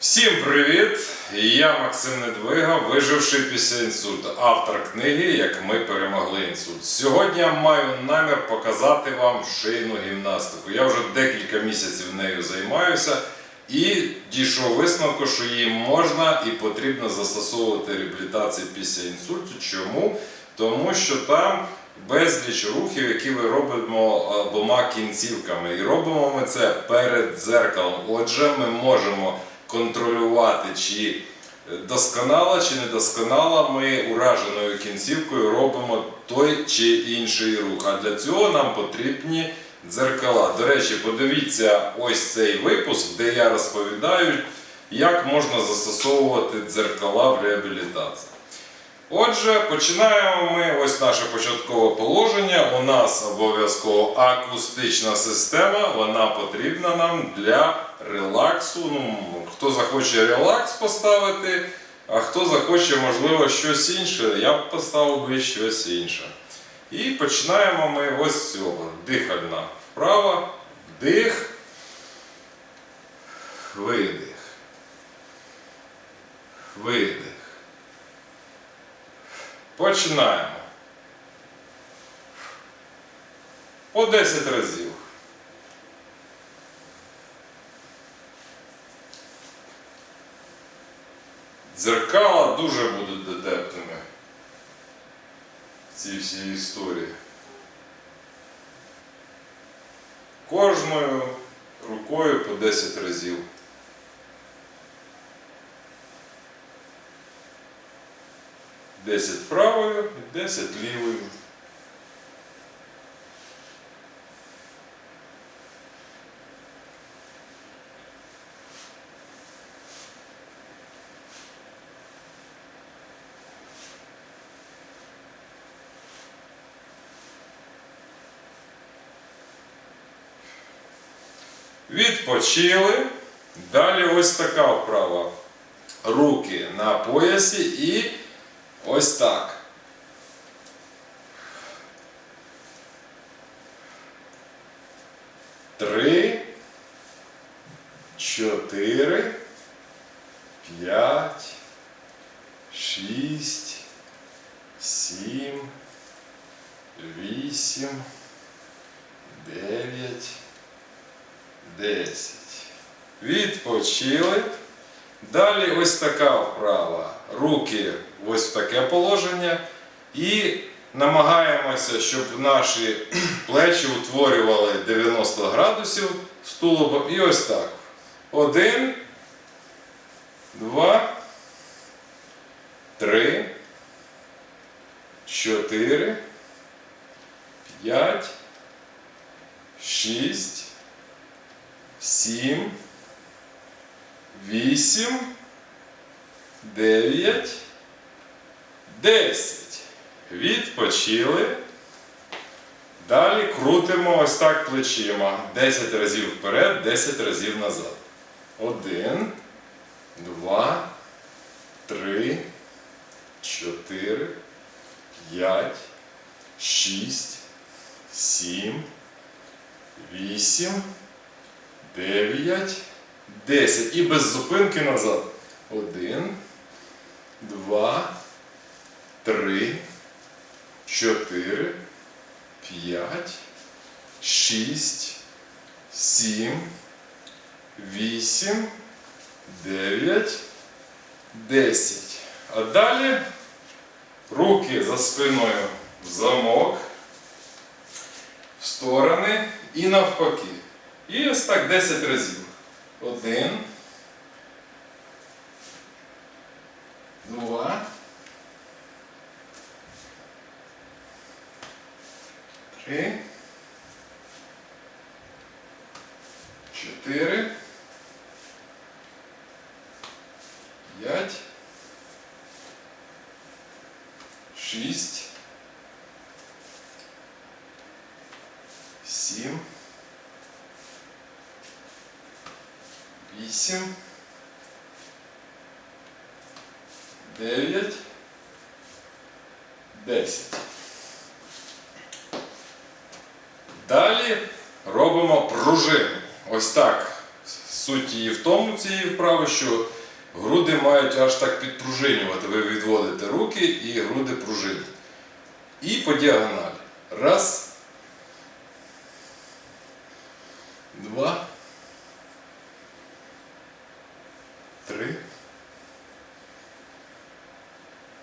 Всім привіт! Я Максим Недвига, виживший після інсульту, автор книги Як ми перемогли інсульт. Сьогодні я маю намір показати вам шийну гімнастику. Я вже декілька місяців нею займаюся і дійшов висновку, що її можна і потрібно застосовувати реабілітації після інсульту. Чому? Тому що там безліч рухів, які ми робимо обома кінцівками. І робимо ми це перед дзеркалом. Отже, ми можемо контролювати, чи досконало чи недосконало ми ураженою кінцівкою робимо той чи інший рух. А для цього нам потрібні дзеркала. До речі, подивіться ось цей випуск, де я розповідаю, як можна застосовувати дзеркала в реабілітації. Отже, починаємо ми ось наше початкове положення. У нас обов'язково акустична система, вона потрібна нам для релаксу. Ну, хто захоче релакс поставити, а хто захоче, можливо, щось інше, я б поставив би щось інше. І починаємо ми ось з цього. Дихальна вправо, вдих, видих. Видих. Починаємо. По 10 разів. Дзеркала дуже будуть дотепними в цій всій історії. Кожною рукою по 10 разів. Десять правою і 10 лівою. Відпочили. Далі ось така вправа. Руки на поясі і ось так. Три, чотири, п'ять, шість, сім, вісім, дев'ять, десять. Відпочили. Далі ось така вправа. Руки ось в таке положення. І намагаємося, щоб наші плечі утворювали 90 градусів з тулубом. І ось так. Один, два, три, чотири, п'ять, шість, сім. Вісім, дев'ять, десять. Відпочили. Далі крутимо ось так плечима. 10 разів вперед, 10 разів назад. Один, два, три, чотири, п'ять, шість, сім, вісім, дев'ять. 10. І без зупинки назад. 1, 2, 3, 4, 5, 6, 7, 8, 9, 10. А далі руки за спиною в замок, в сторони і навпаки. І ось так 10 разів. Один. Два. Три. Чотири. 8, 9, 10. Далі робимо пружину. Ось так. Суть її в тому цієї вправи, що груди мають аж так підпружинювати. Ви відводите руки і груди пружинять. І по діагоналі. Раз.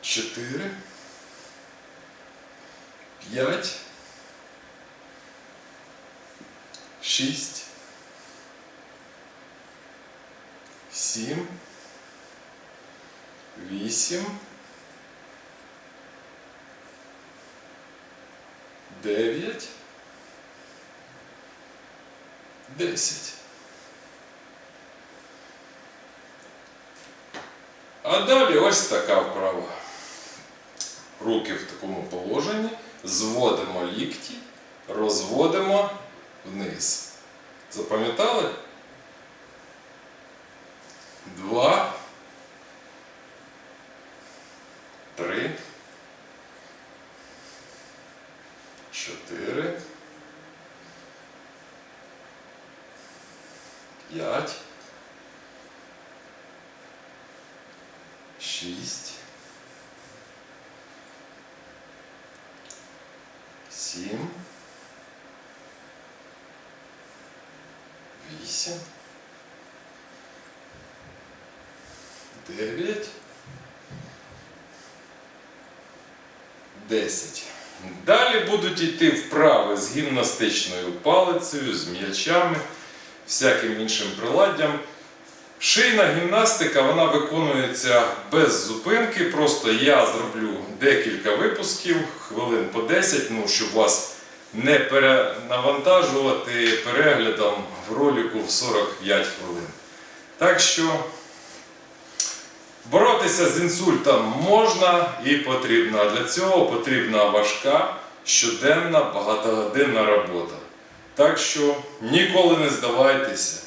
4, 5, 6, 7, 8, 9, 10. А далі ось така вправа. Руки в такому положенні, зводимо лікті, розводимо вниз. Запам'ятали? Два. Три. Чотири. П'ять. Шість. Сім. Вісім. Дев'ять. Десять. Далі будуть йти вправи з гімнастичною палицею, з м'ячами, всяким іншим приладдям. Шийна гімнастика вона виконується без зупинки. Просто я зроблю декілька випусків, хвилин по 10, ну, щоб вас не перенавантажувати переглядом в ролику в 45 хвилин. Так що боротися з інсультом можна і потрібно. А для цього потрібна важка, щоденна, багатогодинна робота. Так що ніколи не здавайтеся.